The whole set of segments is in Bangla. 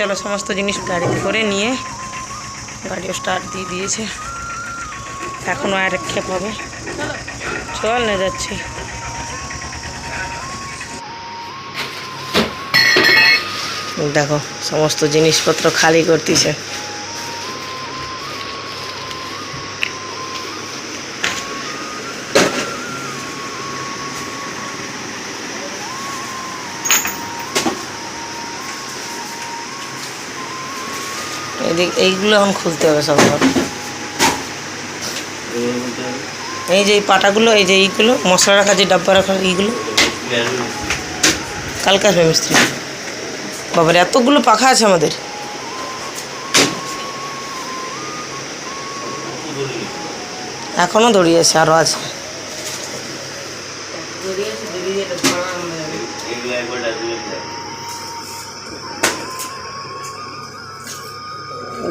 চলো সমস্ত জিনিস গাড়িতে করে নিয়ে গাড়িও স্টার্ট দিয়ে দিয়েছে। এখনও আর এক খেপ হবে। চল না যাচ্ছি। দেখো, সমস্ত জিনিসপত্র খালি করতেছে। এদিক এইগুলো এখন খুলতে হবে সব এই যে এই পাটাগুলো, এই যে এইগুলো, মশলা রাখা যে ডাব্বা রাখা এইগুলো। কালকে আসবে মিস্ত্রি। বাবার, এতগুলো পাখা আছে আমাদের। এখনও দড়িয়ে আছে আরও আছে।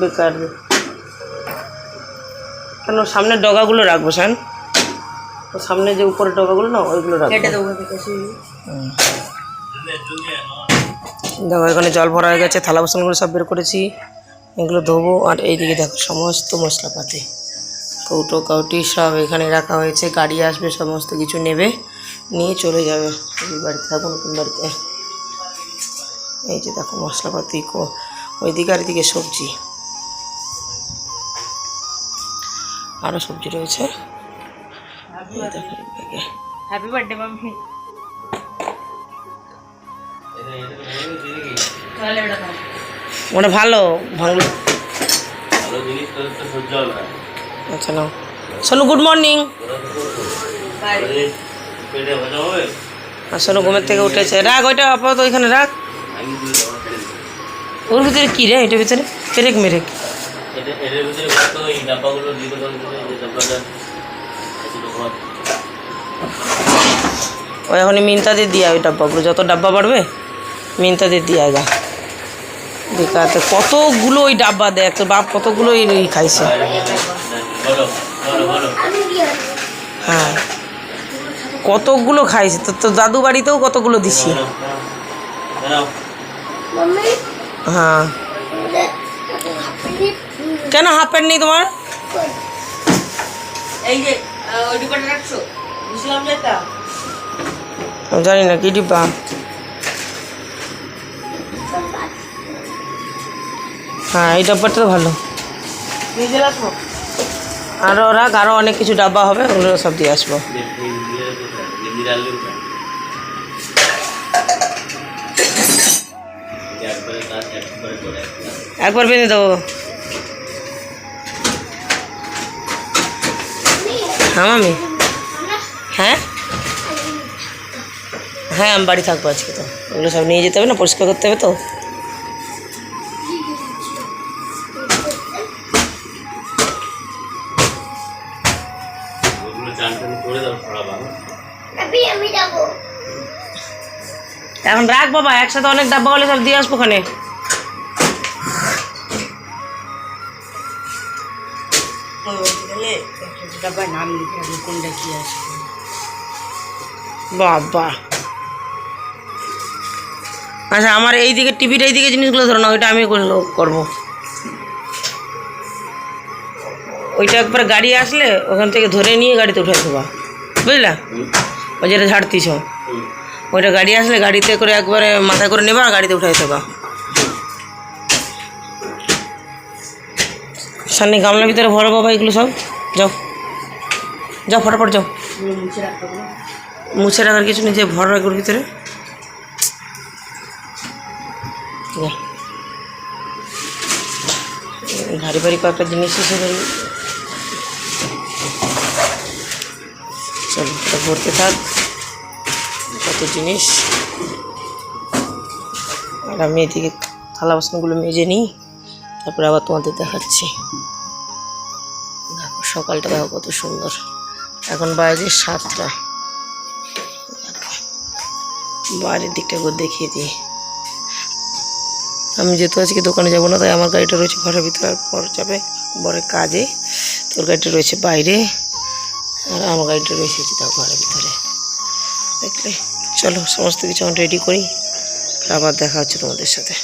বেকার। কেন সামনের ডগাগুলো রাখব স্যান সামনে যে উপরের ডগাগুলো না ওইগুলো রাখব। দেখো এখানে জল ভরা হয়ে গেছে থালা বাসনগুলো সব বের করেছি। এগুলো ধোবো আর এইদিকে দেখো সমস্ত মশলাপাতি। কৌটো কাউটি সব এখানে রাখা হয়েছে। গাড়ি আসবে সমস্ত কিছু নেবে। নিয়ে চলে যাবে এই বাড়িতে থাকব নতুন বাড়িতে। এই যে দেখো মশলাপাতি ওইদিকে আর এদিকে সবজি। আরও সবজি রয়েছে। এই হ্যাপি বার্থডে মাম্মি ওটা ভালো ভালো। ভালো জিনিস তোর তো সহ্য হবে না। আচ্ছা নাও। সোনু গুড মর্নিং আর সোনু ঘুমের থেকে উঠেছে। রাখ ওইটা আপাতত ওইখানে রাখ। ওর ভিতরে কী রে? এটার ভিতরে? পেরেক মেরেক। এটা এটার ভিতরে কত এই ডাব্বাগুলো দিয়ে দেবো ডাব্বাটা এগুলো ঘর ওই এখন মিনতা দিয়ে ওই ডাব্বাগুলো যত ডাব্বা বাড়বে মিনতা দিয়ে গা। বেকাতে কতগুলো ওই ডাব্বা দেয় তোর বাপ কতগুলো এই এই খাইছে। বলো বলো বলো। হ্যাঁ কতগুলো খাইছে তো তোর দাদু বাড়িতেও কতগুলো দিছি। হ্যাঁ। কেন হাফ প্যান্ট নেই তোমার? এই যে ওই ডিব্বাটা রাখছো? বুঝলাম যে তা জানি না কি ডিব্বা? হ্যাঁ এই ডাব্বাটা তো ভালো। আরও রাখ। আরও অনেক কিছু ডাব্বা হবে ওগুলো সব দিয়ে আসব। একবার বেঁধে দেবো। মামি। হ্যাঁ? হ্যাঁ আমি বাড়ি থাকব আজকে তো। ওগুলো সব নিয়ে যেতে হবে না পরিষ্কার করতে হবে তো। এখন রাখ বাবা একসাথে অনেক ডাব্বা হলে সব দিয়ে আসব ওখানে। কোনটা কি আছে বাবা। আচ্ছা আমার এই দিকে টিভির এই দিকে জিনিসগুলো ধরো না, ওইটা আমি করব। ওইটা একবার গাড়ি আসলে ওখান থেকে ধরে নিয়ে গাড়িতে উঠে দেবা বুঝলা? ওই যেটা ঝাড়তিছ ওইটা গাড়ি আসলে গাড়িতে করে একবারে মাথা করে নেবা, গাড়িতে উঠাই দেবা। সামনে গামলার ভিতরে ভরো বাবা এগুলো সব। যাও। যাও ফটাফট যাও। মুছে রাখার কিছু যে ভর রাখবার ভিতরে। ভারী ভারী কয়েকটা জিনিস এসে ধরি চলো ভরতে থাক। কত জিনিস। আর আমি এদিকে থালা বাসনগুলো মেজে নিই, তারপরে আবার তোমাদের দেখাচ্ছি। দেখো সকালটা দেখো কত সুন্দর। এখন বাজে সাতটা। বাইরের দিকটা একবার দেখিয়ে দিই। আমি যেহেতু আজকে দোকানে যাব না, তাই আমার গাড়িটা রয়েছে ঘরের ভিতরে, আর পর যাবে বরের কাজে। তোর গাড়িটা রয়েছে বাইরে, আর আমার গাড়িটা রয়েছে তাও ঘরের ভিতরে। দেখলে? চলো, সমস্ত কিছু আমি রেডি করি, আবার দেখা হচ্ছে তোমাদের সাথে।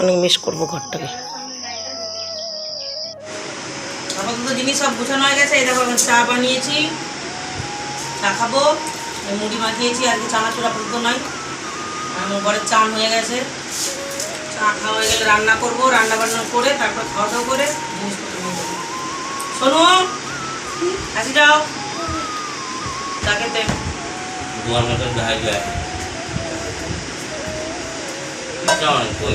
অনেক মিস করব ঘরটাকে। আপাতত জিনিস সব গুছানো হয়ে গেছে এই দেখো চা বানিয়েছি চা খাব মুড়ি মাখিয়েছি আজকে চানাচুর আপাতত নয় আমার ঘরের চান হয়ে গেছে। চা খাওয়া হয়ে গেলে রান্না করব রান্না বান্না করে তারপর খাওয়া দাওয়া করে জিনিসপত্র শোনো আসি যাও দেখা যায়। কেমন কই?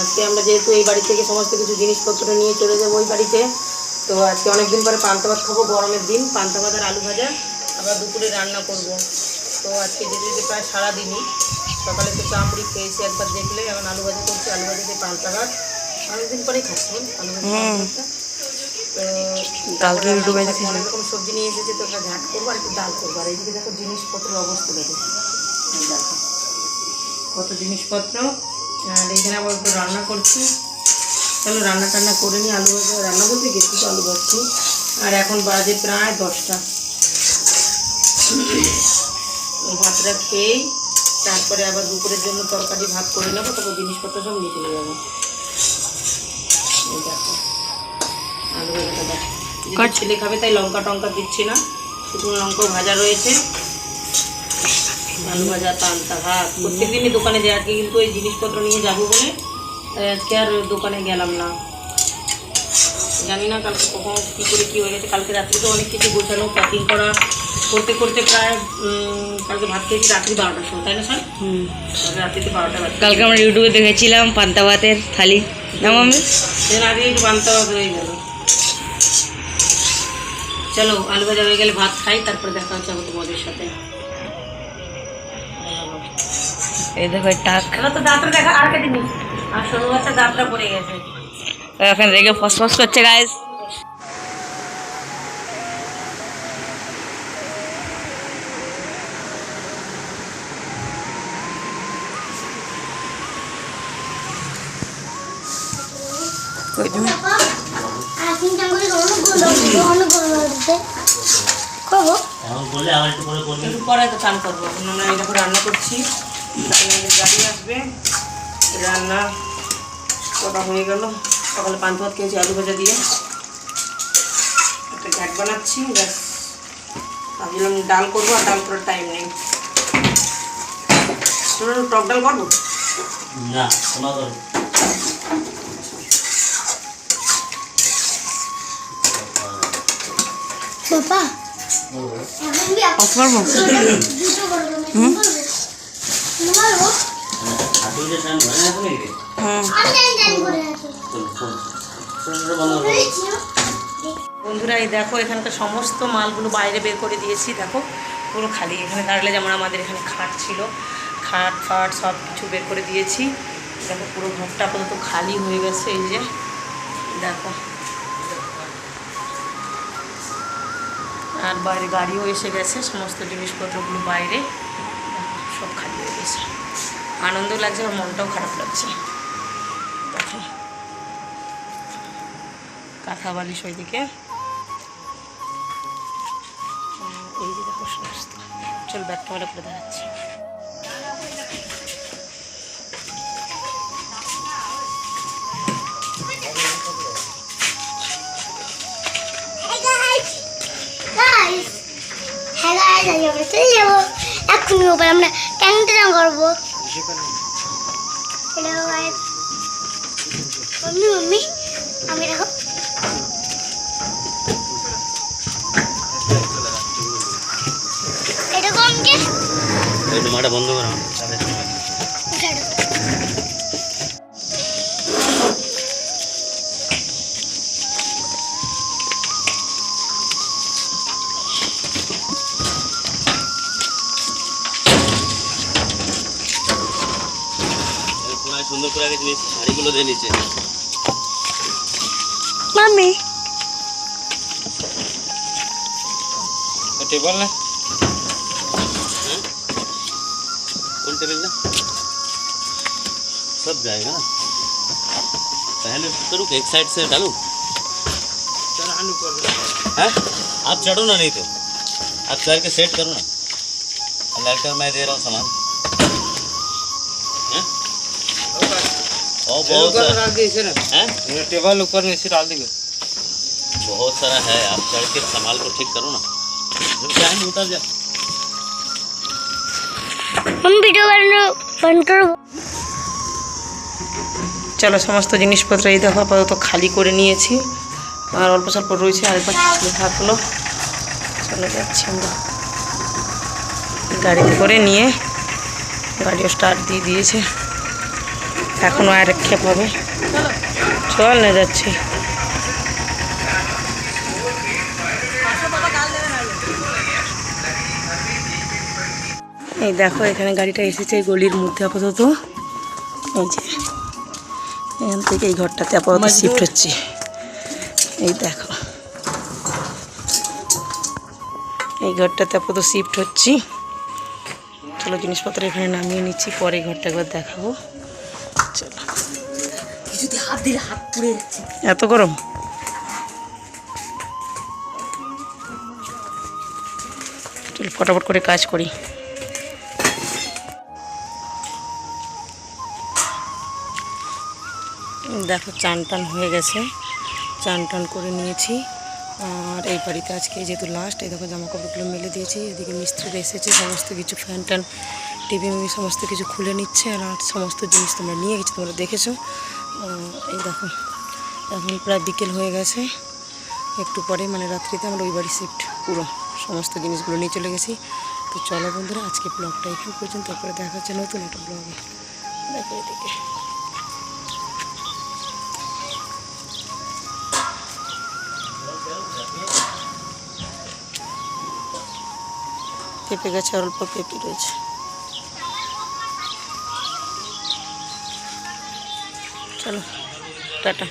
আজকে আমরা যেহেতু এই বাড়ি থেকে সমস্ত কিছু জিনিসপত্র নিয়ে চলে যাব ওই বাড়িতে তো আজকে অনেকদিন পরে পান্তা ভাত খাব গরমের দিন। পান্তা ভাত আর আলু ভাজা আমরা দুপুরে রান্না করব। তো আজকে যেতে যেতে প্রায় সারাদিনই। সকালে তো চা মুড়ি খেয়েছি একবার দেখলে এখন আলু ভাজা করছি আলু ভাজা দিয়ে পান্তা ভাত। অনেকদিন পরেই খাচ্ছি আলু ভাজা তো কালকে অনেক রকম সবজি নিয়ে এসেছে তো ওটা ঝাঁট করব আর একটু ডাল করব। আর এইদিকে দেখো জিনিসপত্রের অবস্থা দেখো এই দেখো। কত জিনিসপত্র? আর এখানে আবার একটু রান্না করছি। চলো রান্না টান্না করে নিই আলু ভাজা রান্না বলতে গেছি তো আলু ভাজছি। আর এখন বাজে প্রায় দশটা। ভাতটা খেয়েই তারপরে আবার দুপুরের জন্য তরকারি ভাত করে নেব তারপর জিনিসপত্র সব নিয়ে চলে যাব। আলু ভাজাটা দেখো। ছেলে খাবে তাই লঙ্কা টঙ্কা দিচ্ছি না। শুকনো লঙ্কাও ভাজা রয়েছে। আলু ভাজা পান্তা ভাত প্রত্যেকদিনই দোকানে যাই আজকে কিন্তু এই জিনিসপত্র নিয়ে যাব বলে তাই আজকে আর দোকানে গেলাম না জানি না কালকে কখন কী করে কী হয়ে গেছে কালকে রাত্রে তো অনেক কিছু গোছানো প্যাকিং করা করতে করতে প্রায় উম, কালকে ভাত খেয়েছি রাত্রি বারোটার সময় তাই না স্যার কালকে রাত্রিতে বারোটা বাজে কালকে আমরা ইউটিউবে দেখেছিলাম পান্তা ভাতের থালি না মাম্মি সেদিন আগে একটু পান্তা ভাত হয়ে গেল চলো আলু ভাজা হয়ে গেলে ভাত খাই তারপরে দেখা হচ্ছে আমার তোমাদের সাথে এই দেখো টাক। তো দাঁতটা দেখা আর কেটে নি। আর সরু বাচ্চা দাঁতটা পড়ে গেছে। এখন রেগে ফসফস করছে গাইস করব। পরে তো চান করব। রান্না করছি। গাড়ি আসবে রান্না কটা হয়ে গেল। সকালে পান্তা ভাত খেয়েছি আলু ভাজা দিয়ে। একটা ঘ্যাট বানাচ্ছি ব্যাস। ভাবছিলাম ডাল করব আর ডাল করার টাইম নেই। শুনুন টক ডাল করব? না বাবা তুমি হুম? বন্ধুরা, এই দেখো এখানকার সমস্ত মালগুলো বাইরে বের করে দিয়েছি, দেখো, পুরো খালি। এখানে দাঁড়ালে যেমন আমাদের এখানে খাট ছিল, খাট, ফাট, সব কিছু বের করে দিয়েছি। দেখো, পুরো ঘরটা আপাতত খালি হয়ে গেছে, এই যে, দেখো। আর বাইরে গাড়িও এসে গেছে, সমস্ত জিনিসপত্রগুলো বাইরে। গেছে আনন্দ লাগছে আর মনটাও খারাপ লাগছে। দেখো। কাঁথা বালিশ ওইদিকে। এই যে দেখো, সমস্ত। চল, ব্যাগটা ভালো করে দেখাচ্ছি। হ্যাঁ গাইস আজ আমরা চলে যাব এক্ষুনি ওপরে, আমরা ট্যাংটা করব। হ্যালো গাইস মাম্মি মাম্মি আমি দেখো এটা এই তোমারটা বন্ধ করো। সুন্দর করে আগে জিনিস শাড়িগুলো দিয়ে নিচ্ছে মাম্মি टेबल ना कौन टेबल ना सब जाएगा ना पहले करूँ कि एक साइड से डालूं हैं? आप चढ़ो ना नहीं तो आप चढ़ के सेट करो ना लाइटर मैं दे रहा हूँ सामान बहुत सारा हैं? टेबल ऊपर नीचे डाल देंगे बहुत सारा है आप चढ़ के सामान को ठीक करो ना जब जाएंगे उतर जा हम वीडियो बनाना बंद करो চলো সমস্ত জিনিসপত্র এই দেখো আপাতত খালি করে নিয়েছি আর অল্প স্বল্প রয়েছে আরেকবার কিছু থাকলো চলে যাচ্ছি আমরা গাড়িতে করে নিয়ে গাড়িও স্টার্ট দিয়ে দিয়েছে এখনও আর ক্ষেপ হবে চল না যাচ্ছি। এই দেখো এখানে গাড়িটা এসেছে এই গলির মধ্যে আপাতত। এই যে এখান থেকে এই ঘরটাতে আপাতত শিফট হচ্ছে। এই দেখো এই ঘরটাতে আপাতত শিফট হচ্ছি। চলো জিনিসপত্র এখানে নামিয়ে নিচ্ছি পরে ঘরটা একবার দেখাবো। চলো। যদি হাত দিলে হাত পুড়ে যাচ্ছে। এত গরম? চল ফটাফট করে কাজ করি। দেখো চান টান হয়ে গেছে। চান টান করে নিয়েছি। আর এই বাড়িতে আজকে যেহেতু লাস্ট এই দেখো জামা কাপড়গুলো মেলে দিয়েছি। এদিকে মিস্ত্রিরা এসেছে সমস্ত কিছু ফ্যান ট্যান টিভি মিভি সমস্ত কিছু খুলে নিচ্ছে আর আর সমস্ত জিনিস তোমরা নিয়ে গেছো, তোমরা দেখেছ। এই দেখো, এখন প্রায় বিকেল হয়ে গেছে। একটু পরে মানে রাত্রিতে আমরা ওই বাড়ি শিফট পুরো সমস্ত জিনিসগুলো নিয়ে চলে গেছি। তো চলো বন্ধুরা, আজকে ব্লগটা এখানে পর্যন্ত, তারপরে দেখা হচ্ছে নতুন একটা ব্লগে দেখো এদিকে। পেঁপে গাছে অল্প পেঁপে রয়েছে। চলো টাটা।